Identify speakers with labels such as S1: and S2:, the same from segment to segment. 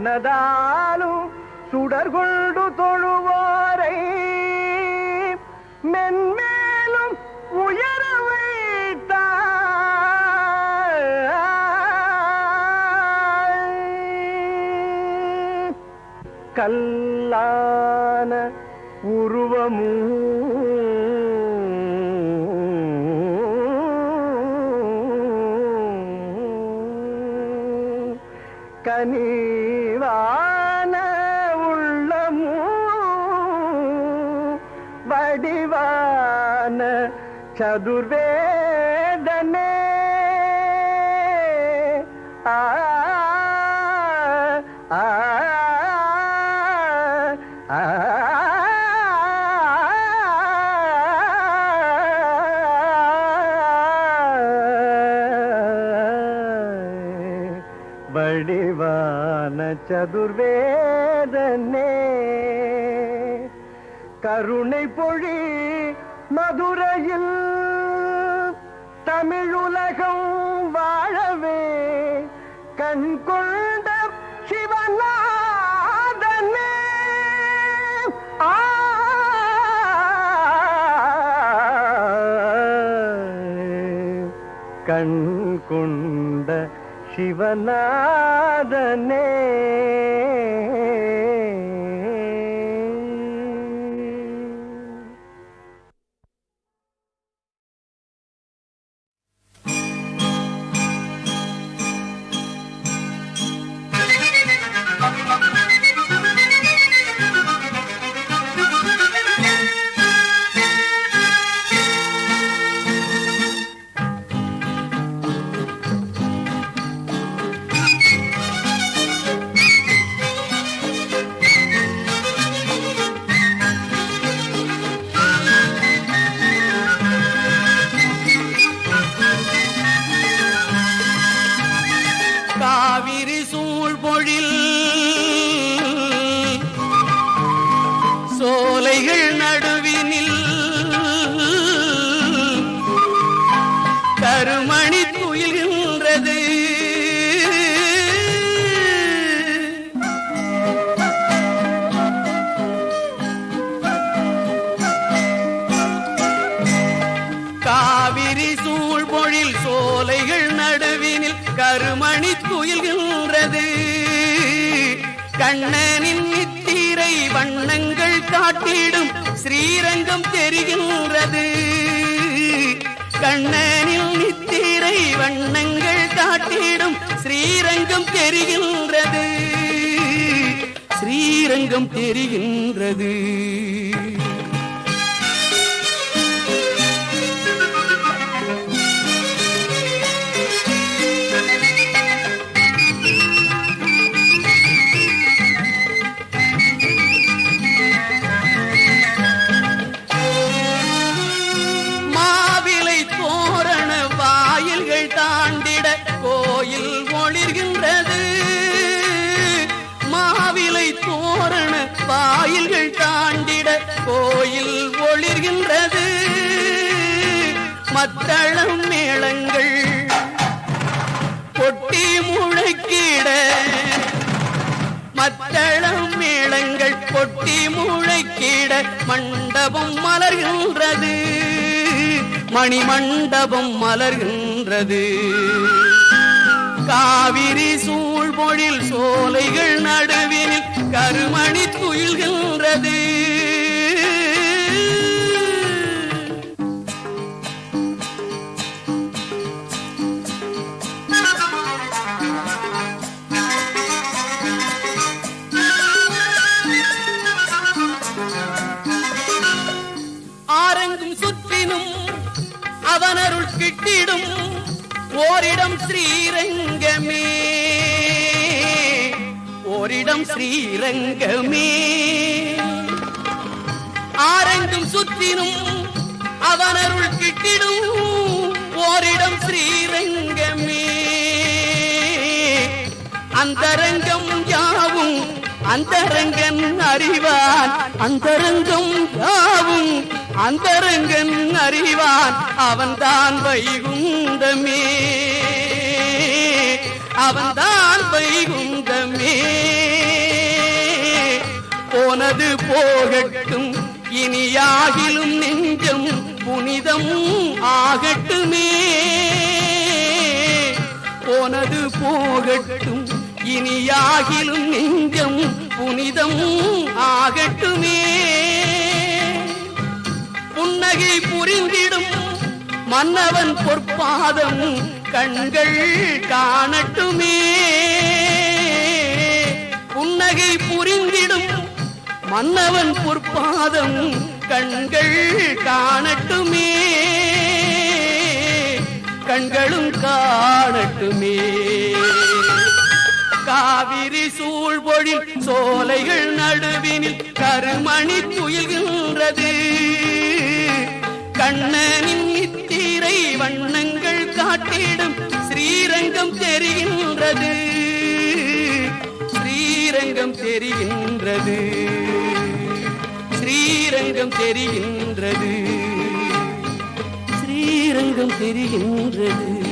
S1: மனதாலும் சுடர்கொண்டு தொழுவாரை. மென்மேலும் உயர கல்லான உருவமும்
S2: చదుర్వేదనే ఆ चतुर्वे കൊണ്ട ശിവനാഥനേ. கண்ணனின் நித்திரை வண்ணங்கள் காட்டிடும் ஸ்ரீரங்கம் தெரிகின்றது. கண்ணனின் நித்திரை வண்ணங்கள் காட்டிடும் ஸ்ரீரங்கம் தெரிகின்றது. ஸ்ரீரங்கம் தெரிகின்றது. வாயில்கள் தாண்டிட கோயில் ஒளிர்கின்றது. மத்தளம் மேளங்கள் கொட்டி முழக்கிட. மத்தளம் மேளங்கள் கொட்டி முழைக்கிட மண்டபம் மலர்கின்றது. மணிமண்டபம் மலர்கின்றது. காவிரி சூழ்பொழில் சோலைகள் நடுவினில் கருமணி துயில்கின்றது. ஆரங்கும் சுற்றினும் அவனருள் கிட்டிடும் ஓரிடம் ஸ்ரீரங்கமே. ஓரிடம் ஸ்ரீரங்கமே. ஆரங்கும் சுத்தினும் அவனருள் கிட்டிடும் ஓரிடம் ஸ்ரீரங்கமே. அந்தரங்கம் யாவும் அந்தரங்கன் அறிவான். அந்தரங்கம் யாவும் அந்தரங்கன் அறிவான். அவன்தான் வைகுந்தமே. அவன்தான் வைகுந்தமே. போனது போகட்டும் இனியாகிலும் நெஞ்சம் புனிதம் ஆகட்டுமே. போனது போகட்டும் இனியாகிலும் நெஞ்சம் புனிதம் ஆகட்டுமே. புன்னகை புரிந்திடும் மன்னவன் பொற்பாதம் கண்கள் காணட்டுமே. புன்னகை புரிந்திடும் மன்னவன் பொற்பாதம் கண்கள் காணட்டுமே. கண்களும் காணட்டுமே. காவிரி சூழ்பொழில் சோலைகள் நடுவினில் கருமணி துயில்கின்றது கண்ணனின் நித்திரை வண்ணங்கள் காட்டிடும் ஸ்ரீரங்கம் தெரிகின்றது. ஸ்ரீரங்கம் தெரிகின்றது. ஸ்ரீரங்கம் தெரிகின்றது. ஸ்ரீரங்கம் தெரிகின்றது.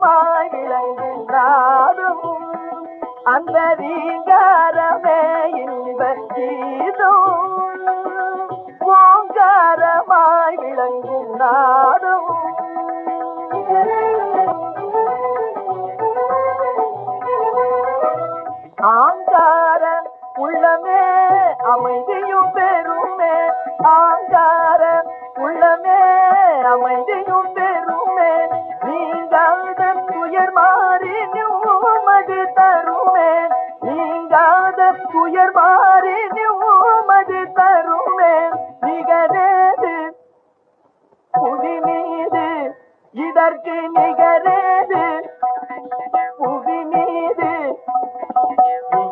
S3: ஓங்காரமாய் விளங்கும் அந்த ரீங்காரமே இன்ப கீதம் ஓங்காரமாய் விளங்கும்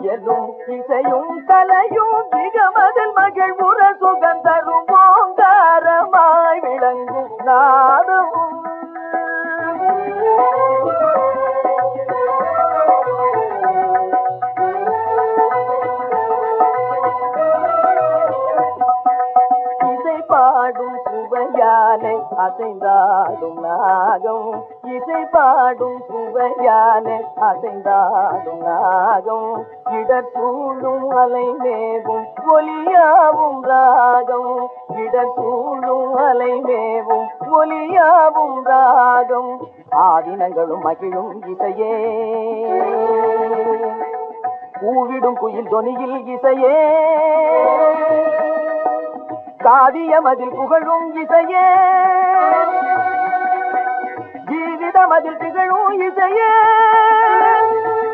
S3: முயலும் இசையும் கலையும் திகமதில் மகள் உர சுகந்தரும் ஓங்காரமாய் விளங்கும் நாதம். பாடும் சுவையானை அசைந்தாடும் நாகம். இசை பாடும் சுவையானை அசைந்தாடும் நாகம். இடர்சூழும் அலை மேவும் ஒலியாவும் ராகம். இடர்சூழும் அலை மேவும் ஒலியாவும் ராகம். ஆதினங்களும் மகிழும் இசையே. பூவிடும் குயில் தொனியில் இசையே. காவியமதில் புகழும் இசையே. ஜீவிதமதில் திகழும் இசையே.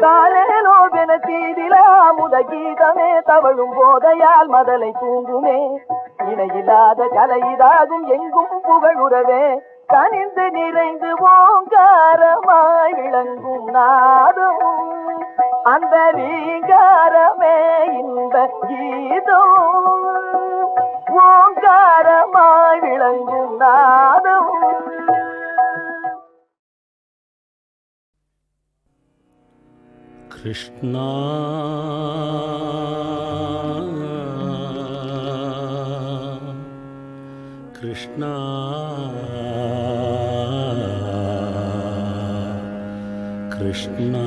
S3: தானேனோ வென தீதிலா முத கீதமே தவழும் போதையால் மதலை தூங்குமே. இணையில்லாத கலையிதாகும் எங்கும் புகழுறவே. கனிந்து நிறைந்து ஓங்காரமாய் விளங்கும் நாதம். அந்த ரீங்காரமே இந்த கீதம். ஓங்காரமாய் விளங்கும் நாதம்.
S4: कृष्णा। कृष्णा। कृष्णा।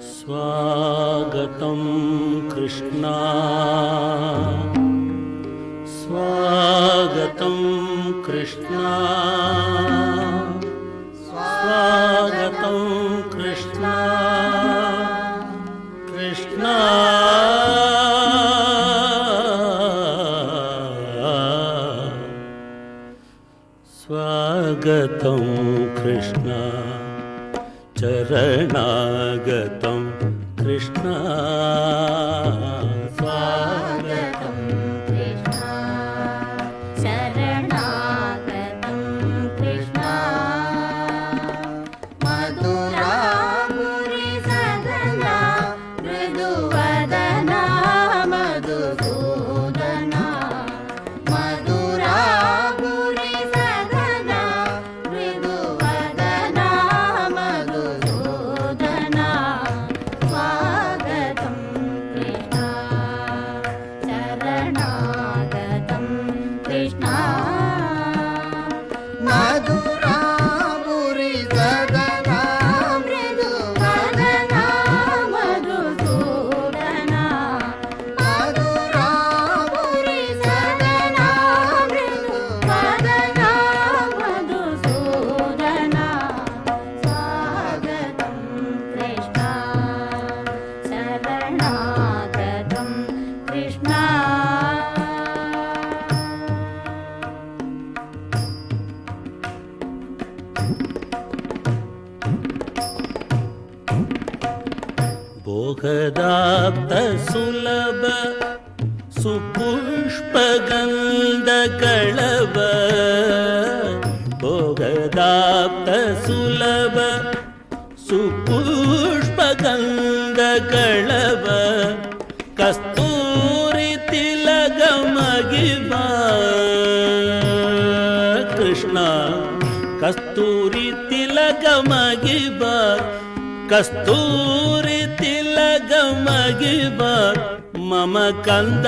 S4: स्वागतं कृष्णा। कस्तूरि तिलगमगिव मम कन्द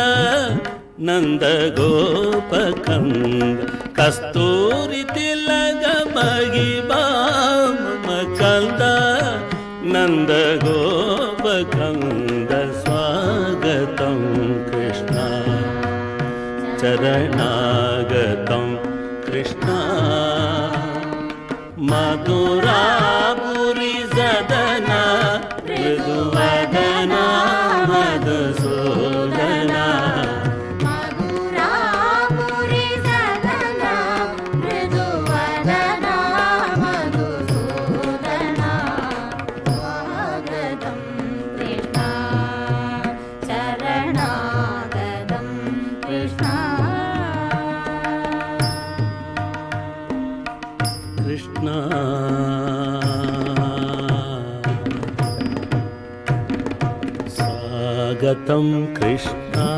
S4: नन्द गोपकन्द कस्तूरि तिलगमगिव मम कन्द नन्द गोपकन्द स्वागतं कृष्ण चरणागतं कृष्णा मधुरापुरिसदना
S5: स्वागतं कृष्णा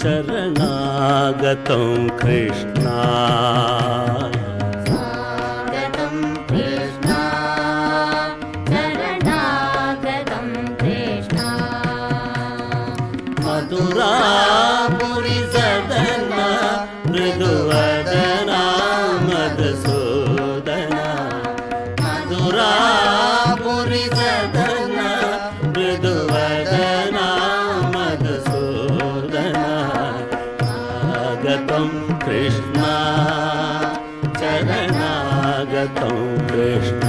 S4: चरणागतं कृष्णा శరణాగతం కృష్ణ.
S6: శరణాగతం కృష్ణ.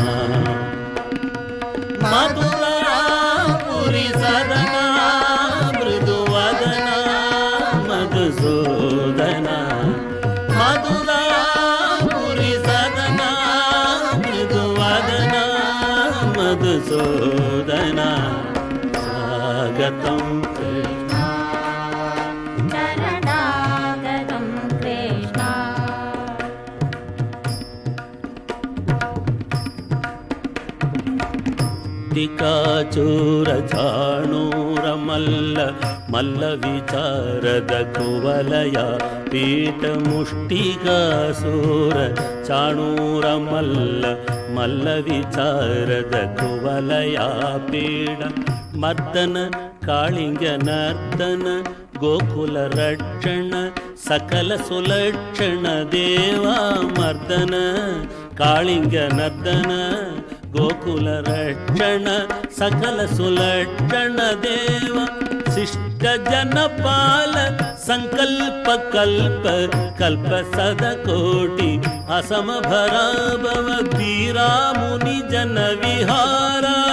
S4: ಟಿಕಾಚೂರ ಮಲ್ಲ ಮಲ್ಲ ವಿಚಾರದ ಕುವಲಯ ಪೀಠ ಮುಷ್ಟಿಗಾಸೂರ ಚಾಣೂರ ಮಲ್ಲ ಮಲ್ಲ ವಿಚಾರದ ಕುವಲಯ ಪೀಠ ಮರ್ದನ ಕಾಳಿಂಗ ನರ್ದನ ಗೋಕುಲ ರಕ್ಷಣ ಸಕಲ ಸುಲಕ್ಷಣ ದೇವ ಮರ್ದನ ಕಾಳಿಂಗ ನರ್ದನ గోకుల రక్షణ సకల సులక్షణ దేవ. శిష్ట జనపాల సంకల్ప కల్ప కల్ప సదకోటి అసమ భరాభవ ధీరాముని జన విహారా.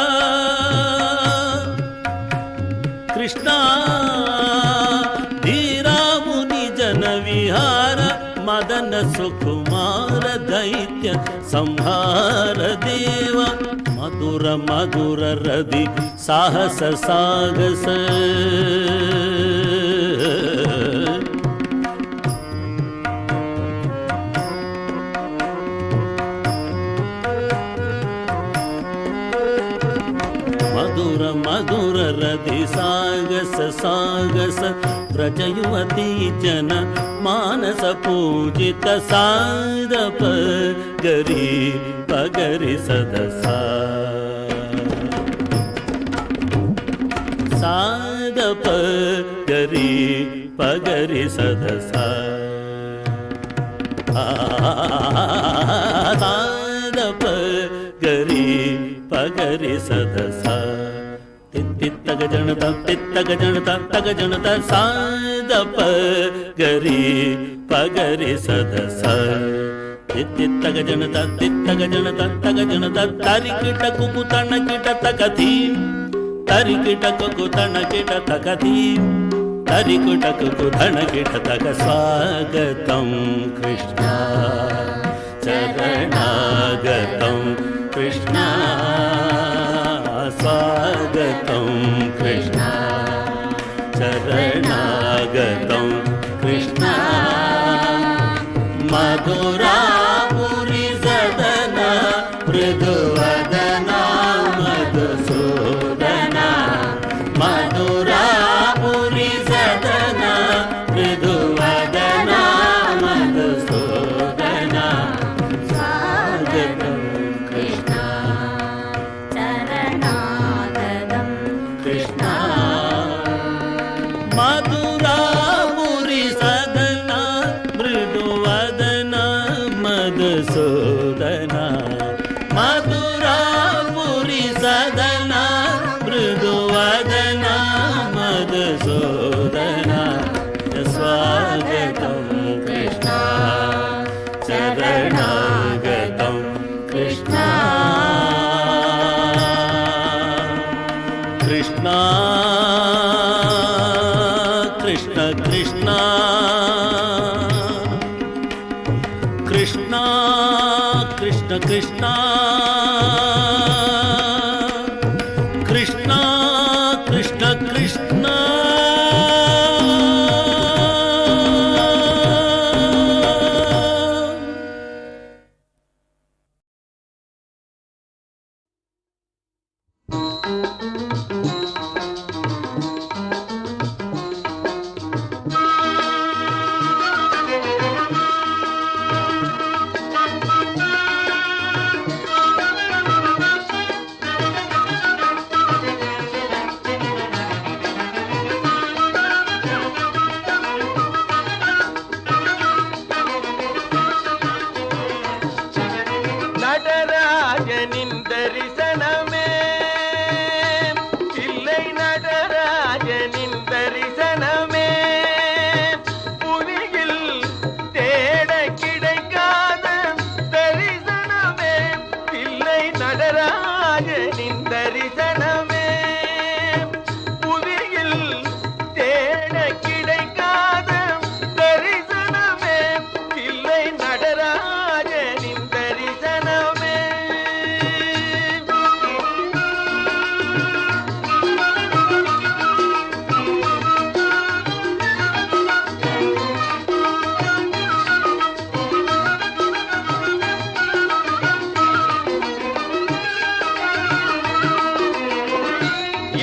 S4: ಮದನ ಸುಕುಮಾರ ದೈತ್ಯ ಸಂಹಾರ ದೇವ ಮಧುರ ಮಧುರ ರದಿ ಸಾಹಸ ಸಾಗಸ ಮಧುರ ಮಧುರ ರದಿ ಸಾಗಸ ಸಾಗಸ ಪ್ರಜಯುವತಿ ಜನ मानस पूजित सारप गरी पगरि सदसा। सारप गरी पगरि सदसा। सारप गरी पगरि सदसा। तित्ति तग जनता तित्तग जनता तग जनता सार ಗರಿ ಪಗರಿ ಸದಸ ತಿತ್ತಿತ್ತಗ ಜನತ ತಿತ್ತಗ ಜನತ ತಗ ಜನತ ತರಿ ಕಿಟ ಕುಕು ತಣ ಕಿಟ ತಕತಿ ತರಿ ಕಿಟ ಕುಕು ತಣ ಕಿಟ ತಕತಿ ತರಿ ಕುಟ ಕುಕು ತಣ ಕಿಟ ತಕ ಸ್ವಾಗತಂ ಕೃಷ್ಣ ಚರಣಾಗತಂ ಕೃಷ್ಣ ಸ್ವಾಗತಂ ಕೃಷ್ಣ
S7: స్వాగతం. కృష్ణ మధురాపురి సదన మృదువదన మధుసూదన. మధురాపురి సదన మృదు कृष्णा कृष्ण कृष्णा ನಿಂದರಿಸನ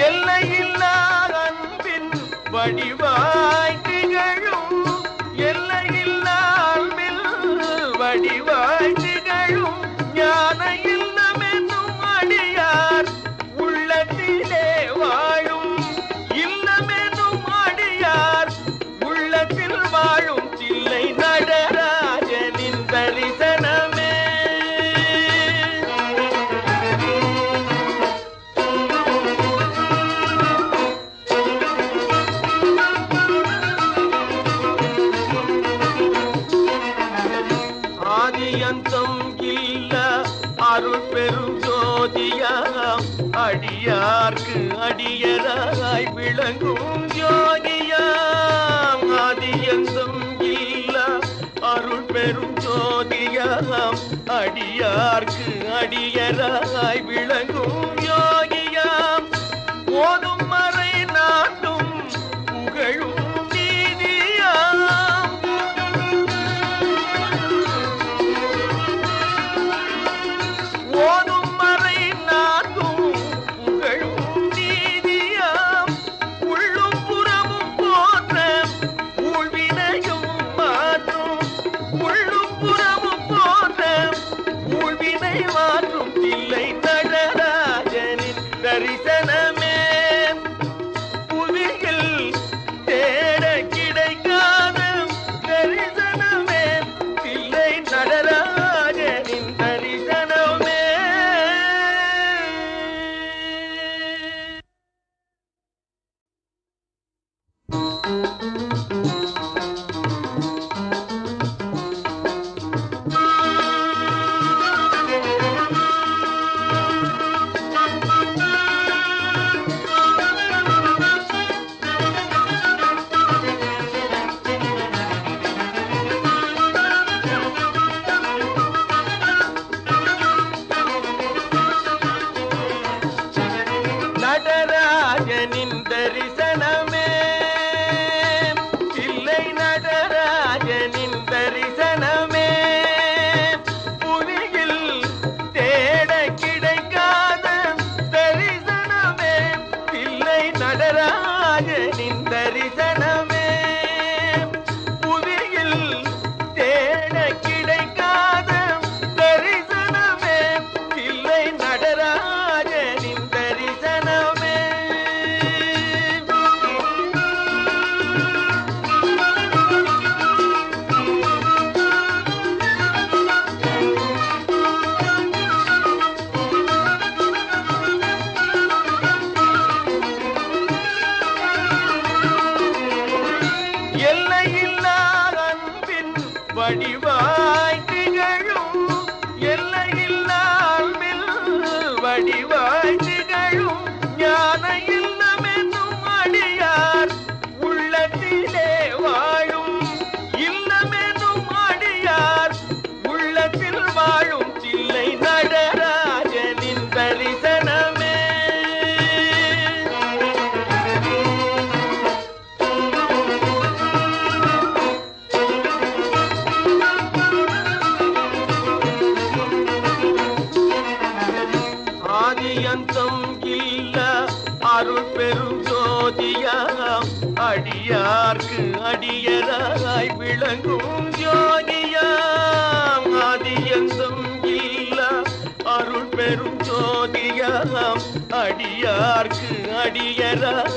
S7: எல்லையில்லா அன்பின் வடிவாய்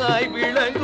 S7: பெரும் ஜோதியாம்